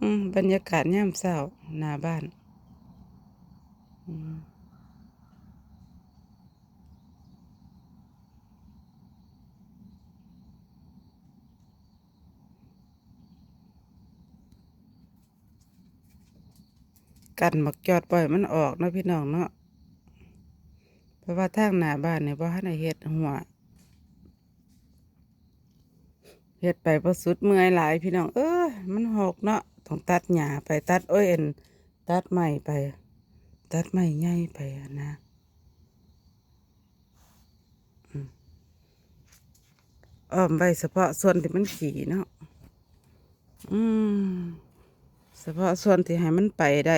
อืมบรรยากาศย่ามเช้าหน้าบ้าน อืมกันบักจอดปล่อยมันออกเนาะพี่น้องเนาะ เพราะว่าทางหน้าบ้านเนี่ยบ่ทันได้เฮ็ดหัวเฮ็ดไปบ่สุดเมื่อยหลายพี่น้อง เอ้ยมันหกเนาะ ต้องตัดหญ้าไปตัดอ้ยเอ็นตัดใหม่ไป ตัดไม้ใหญ่ไปนะอมอ้อมไว้เฉพาะส่วนที่มันขี่เนาะอืมเฉพาะส่วนที่ให้มันไปได้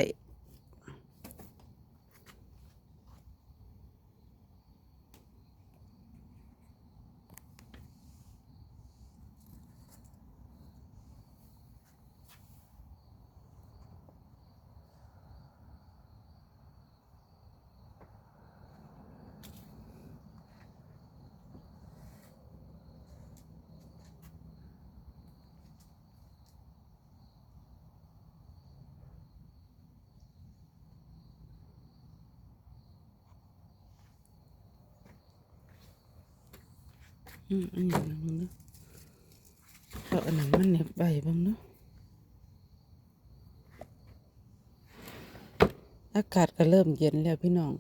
อืมอันนี้นมึงเนาะเพราะอันนั้นมันเน็บใบบ้างเนาะอากาศก็เริ่มเย็นแล้วพี่น้อง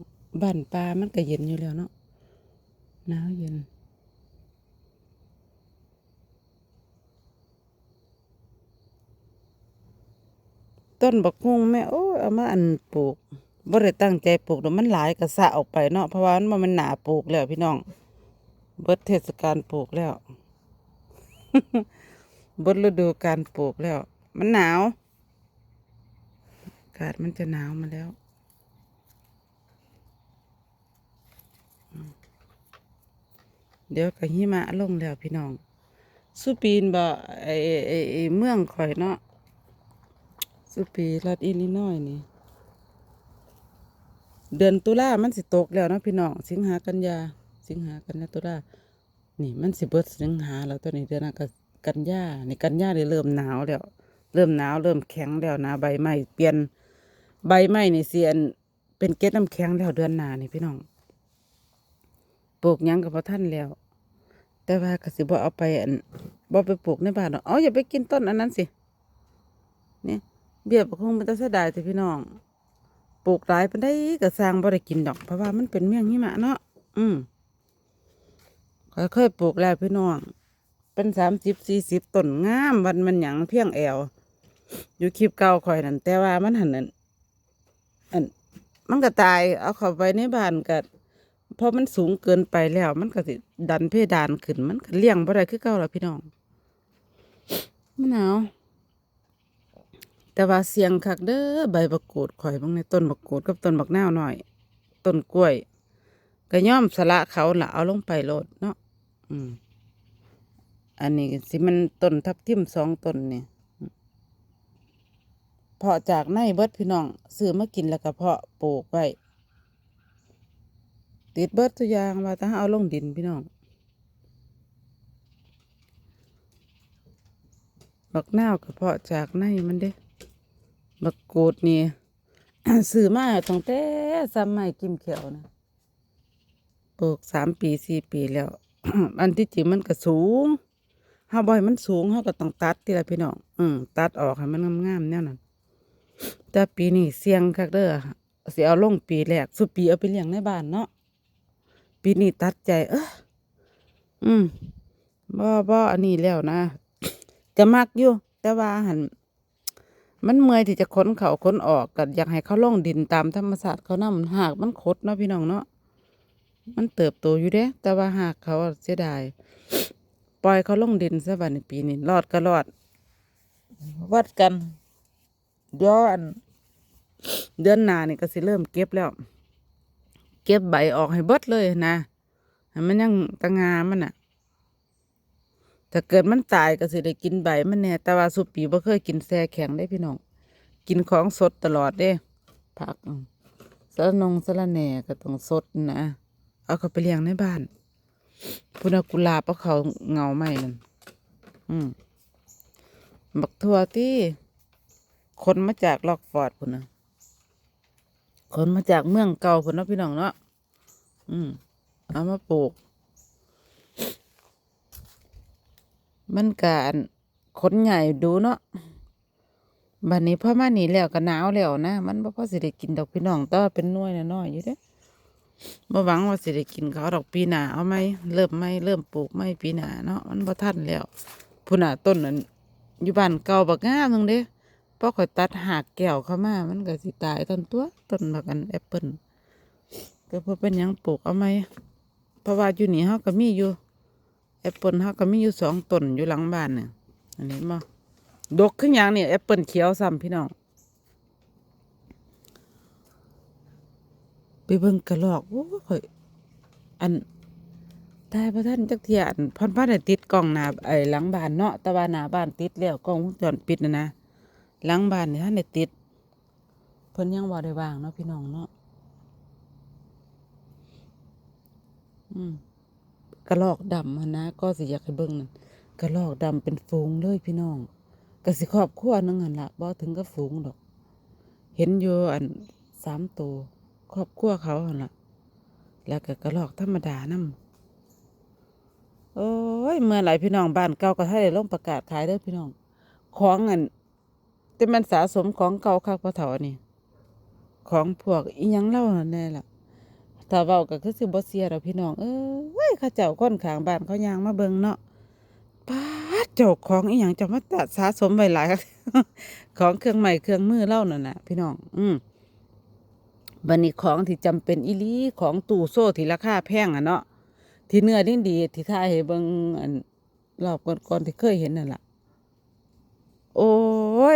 บ้านปลามันก็เย็นอยู่แล้วเนาะหนาวเย็นต้นบักฮุ่งแม่โอ้เอามาอันปลูกบ่ได้ตั้งใจปลูกดอกมันหลายก็สะออกไปเนาะเพราะว่ามันมันหนาปลูกแล้วพี่น้อง เบิดเทศกาลปลูกแล้ว เบิดฤดูการปลูกแล้ว มันหนาวอากาศมันจะหนาวมาแล้วเดี๋ยวก็หิมะลงแล้วพี่น้องสุปีนบ่ไอไอไอเมืองข่อยเนาะสุปีรัฐอิลลินอยนี่ เดือนตุลามันสิตกแล้วเนาะพี่น้อง สิงหากันยา สิงหากันยาตุลานี่มันสิเบิดสิงหาแล้วตัวนี้เดือนหน้าก็กันยานี่กันยาได้เริ่มหนาวแล้ว เริ่มหนาวเริ่มแข็งแล้วนะใบไม้เปลี่ยนใบไม้นี่เสียนเป็นเกล็ดน้ำแข็งแล้วเดือนหนานี่พี่น้องปลูกยังกับพอท่านแล้ว แต่ว่ากสิบ่เอาไปอันบ่ไปปลูกในบ้านหรอกอ๋ออย่าไปกินต้นอันนั้นสิเนี่ยเบี้ยบคงมันจะเสียดายแต่พี่น้องปลูกหลายปานได้ก็สร้างบ่ได้กินดอกเพราะว่ามันเป็นเมี่ยงหิมะเนาะอืม ค่อยๆปลูกแล้วพี่น้อง เป็นสามสิบสี่สิบต้นงามวันมันหยังเพียงแอว อยู่คลิปเก่าข่อยนั่นแต่ว่ามันหันนั่นอันมันก็ตายเอาเข้าไปในบ้านก็พอมันสูงเกินไปแล้ว มันก็สิดันเพดานขึ้น มันก็เลี้ยงบ่ได้คือเก่าแล้วพี่น้องมันหนาวแต่ว่าเสียงคักเด้อใบบักกูดข่อยบางในต้นบักกูดกับต้นบักนาวหน่อย ต้นกล้วย ก็ย่อมสละเขาละเอาลงไปโลดเนาะอืม อันนี้สิมันต้นทับทิมสองต้นเนี่ยเพาะจากในเบิดพี่น้องซื้อมากินแล้วก็เพาะปลูกไว้ติดเบิดตัวอย่างว่าถ้าเอาลงดินพี่น้องบักนาวก็เพาะจากในมันเด้บักกูดนี่ซื้อมาตั้งแต่สมัยกิมเขียวนะ ปลูกสามปีสี่ปีแล้ว อันที่จริงมันก็สูงเฮาบ่อยมันสูงเฮาก็ต้องตัดทีละพี่น้องอืมตัดออกให้มันงามๆแนวนั้นแต่ปีนี้เสี่ยงคักเด้อสิเอาลงปีแรกสุปีเอาไปเลี้ยงในบ้านเนาะปีนี้ตัดใจ เอออืมบ่บ่อันนี้แล้วนะ จะมักอยู่แต่ว่าหันมันเมื่อยที่จะค้นเขาค้นออกก็อยากให้เขาลงดินตามธรรมชาติเขานำหากมันคดเนาะพี่น้องเนาะ มันเติบโตอยู่เด้แต่ว่าหากเขาเสียดาย ปล่อยเขาลงดินซะบัดในปีนี้รอดก็รอด วัดกันยวอันเดือนหน้านี่ก็สิเริ่มเก็บแล้ว เก็บใบออกให้เบิดเลยนะมันยังตะงามันอะถ้าเกิดมันตายก็สิได้กินใบมันแน่แต่ว่าสุปีบ่เคยกินแซ่แข็งได้พี่น้อง กินของสดตลอดเด้ ผักสะนงสะระแหน่ก็ต้องสดนะ เอาเขาไปเลี้ยงในบ้านพุนกุลาบเอาเขาเงาไม่นั่นอืมบักทั่วที่คนมาจากล็อกฟอร์ดพุ่นนะคนมาจากเมืองเก่าพุ่นเนาะพี่น้องเนาะอืมเอามาปลูก มันการขนใหญ่ดูเนาะบัดนนี้พ่อมานี่แล้วก็หนาวแล้วนะ มันบ่พอสิได้กินดอกพี่น้องแต่ว่าเป็นน่วยน้อยอยู่เด้ บ่หวังว่าสิได้กินเขาดอกปีหน้าเอาไหมเริ่มไหมเริ่มปลูกไหมปีหน้าเนาะมันบ่ทันแล้วพุ่นน่ะต้นนั้นอยู่บ้านเก่าบักงามนึงเด้พอข่อยตัดหากแก้วเข้ามามันก็สิตายต้นตัวต้นบักอันแอปเปิ้ลก็บ่เป็นหยังปลูกเอาไหมเพราะว่าอยู่นี่เฮาก็มีอยู่แอปเปิลเขาก็มีอยู่สองต้นอยู่หลังบ้านเนี่ยอันนี้มาดกขึ้นอย่างนี่แอปเปิลเขียวซ้ำพี่น้อง ไปเบิ่งกระลอกโอ้ยข่อยอันตายพระท่านจักเทียนพอนพันติดกล้องหน้าไอ้หลังบ้านเนาะต่ว่าหน้าบ้านติดแล้วกล้องวงจรปิดนะนะหลังบ้านนี่ท่านได้ติดเพิ่นยังบ่ได้วางเนาะพี่น้องเนาะอืมกระลอกดำหั้นนะก็สิอยากให้เบิ่งนั่นกระลอกดำเป็นฝูงเลยพี่น้องก็สิครอบครัวหนึงหันละบ่ถึงกับฝูงดอก เห็นอยู่อันสามตัว ครอบครัวเขาหันละแล้วก็กระลอกธรรมดานำโอ้ยเมื่อไหร่พี่น้องบ้านเก่าก็ให้ได้ลงประกาศขายเด้อพี่น้อง ของอันแต่มันสะสมของเก่าคักพระเถานี่ ของพวกอีหยังเล่าแน่ล่ะถ้าเว้าก็คือสิบ่เสียดอกพี่น้อง เอ้ยเขาเจ้าคนข้างบ้านเขาย่างมาเบิ่งเนาะป้าดเจ้าของอีหยังจ้ามาตัดสะสมไว้หลาย ของเครื่องใหม่เครื่องมือเล่านั่นน่ะ พี่น้อง อืม บัดนี้ของที่จำเป็นอีลีของตู้โซ่ที่ราคาแพงอะเนาะที่เนื้อดีดีที่ถ่ายให้เบิ่งอันรอบก่อนๆที่เคยเห็นนั่นล่ะโอ้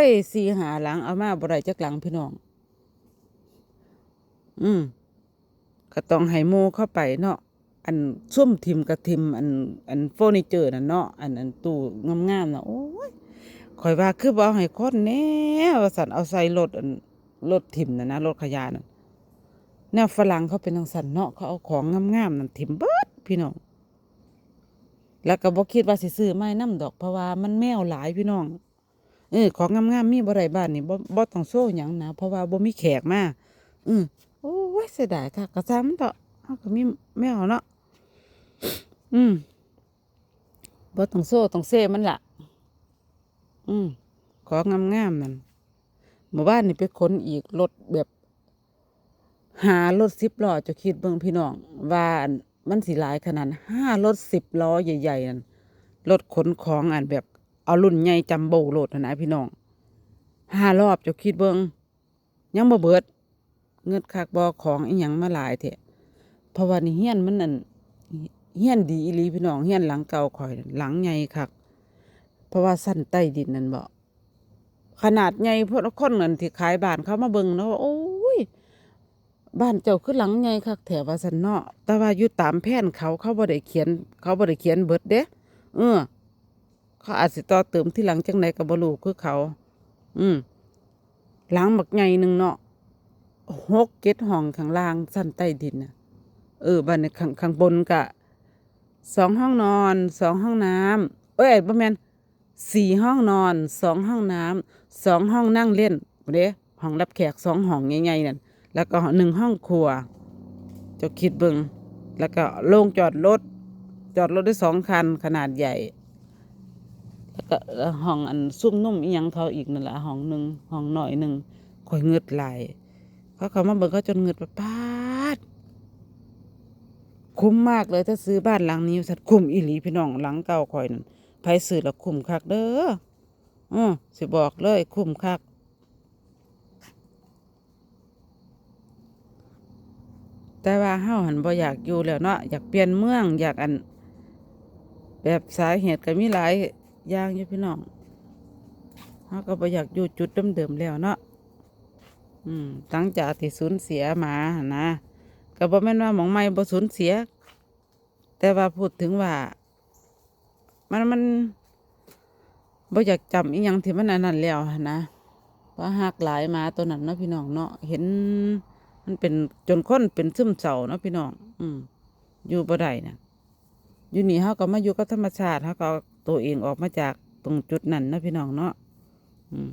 ยสีหาหลังเอามาบ่ได้จักหลังพี่น้อง อืมก็ต้องให้หมูเข้าไปเนาะอันซุ่มทิมกับทิมอันอันเฟอร์นิเจอร์น่ะเนาะอันอันตู้งามๆน่ะโอ้ยข่อยว่าคือบ่เอาให้คนแน่ว่าซั่นเอาใส่รถอันรถทิมน่ะนะรถขยะน่ะ แนวฝรั่งเขาเป็นจังซั่นเนาะเขาเอาของงามๆนั่นทิมเบิดพี่น้อง แล้วก็บ่คิดว่าสิซื้อไม้นํดอกเพราะว่ามันแมวหลายพี่น้องเออของงามๆมีบ่ได้บ้านนี่บ่บ่ต้องโซ่หยังนะเพราะว่าบ่มีแขกมาอือโอ้ยเสียดายค่ะกระซ้ำมันเถอะเอาก็มีแมวเนาะอืมบ่ต้องโซ่ต้องเซ่มันละอืมของงามๆนั่นหมู่บ้านนี่ไปขนอีกรถแบบ หารถสิบล้อจะคิดเบิ่งพี่น้องว่ามันสิหลายขนาดห้ารถสิบล้อใหญ่ๆนั่นรถขนของอันแบบเอารุ่นใหญ่จัมโบ้รถนะนะพี่น้องห้ารอบจะคิดเบิ่งยังบ่เบิด เงินคักบอของอีหยังมาหลายเถอะเพราะว่านี่เฮี้ยนมันนั่นเฮี้ยนดีอีหลีพี่น้องเฮี้ยนหลังเก่าข่อยหลังใหญ่คักเพราะว่าสั้นใต้ดินนั่นบ่ขนาดใหญ่พวกคนนั่นที่ขายบ้านเขามาเบิ่งเนาะว่าโอ้ บ้านเจ้าคือหลังใหญ่คักแถวว่าซั่นเนาะแต่ว่าอยู่ตามแผนเขาเขาบ่ได้เขียน เขาบ่ได้เขียนเบิดเด้เออ เขาอาจสิต่อเติมที่หลังจังไดก็บ่รู้คือเขา อืมหลังบักใหญ่หนึ่งเนาะหกเจ็ดห้องข้างล่างสั้นใต้ดินน่ะ เออบ้านข้างข้างบนกะสองห้องนอนสองห้องน้ำเอ้ยประมาณสี่ห้องนอนสองห้องน้ำสองห้องนั่งเล่นเด้ห้องรับแขกสองห้องใหญ่ๆนั่น แล้วก็หนึ่งห้องครัวจะคิดเบิงแล้วก็โล่งจอดรถ จอดรถได้สองคันขนาดใหญ่ แล้วก็ห้องอันซุ่มนุ่มอีหยังเขาอีกนั่นแหละห้องหนึ่งห้องหน่อยหนึ่งคอยเงืดไหลายเขาเขามาเบิ่งเขาจนเงินประปาดคุ้มมากเลยถ้าซื้อบ้านหลังนี้สัตว์คุ้มอีหลีพี่น้องหลังเก่าคอยนั่นไผซื้อแล้วคุ้มคักเด้ออือสิบอกเลยคุ้มคัก แต่ว่าเฮาหันบ่อยากอยู่แล้วเนาะอยากเปลี่ยนเมืองอยากอัน แบบสาเหตุก็มีหลายอย่างอยู่พี่น้องเฮาก็บ่อยากอยู่จุดเดิมๆแล้วเนาะอืมหลังจากที่สูญเสียมาหนะก็บ่แม่นว่าหมองไม่บ่สูญเสีย แต่ว่าพูดถึงว่า มันมันบ่อยากจำอีหยังที่มันอันนั้นแล้วนะว่าหักหลายมาตัวนั้นเนาะพี่น้องเนาะเห็น มันเป็นจนคนเป็นซึมเศร้าเนาะพี่น้อง อืม อยู่บ่ได้น่ะอยู่นี่เฮาก็มาอยู่กับธรรมชาติเฮาก็ตัวเองออกมาจากตรงจุดนั้นนะพี่น้องเนาะ อืม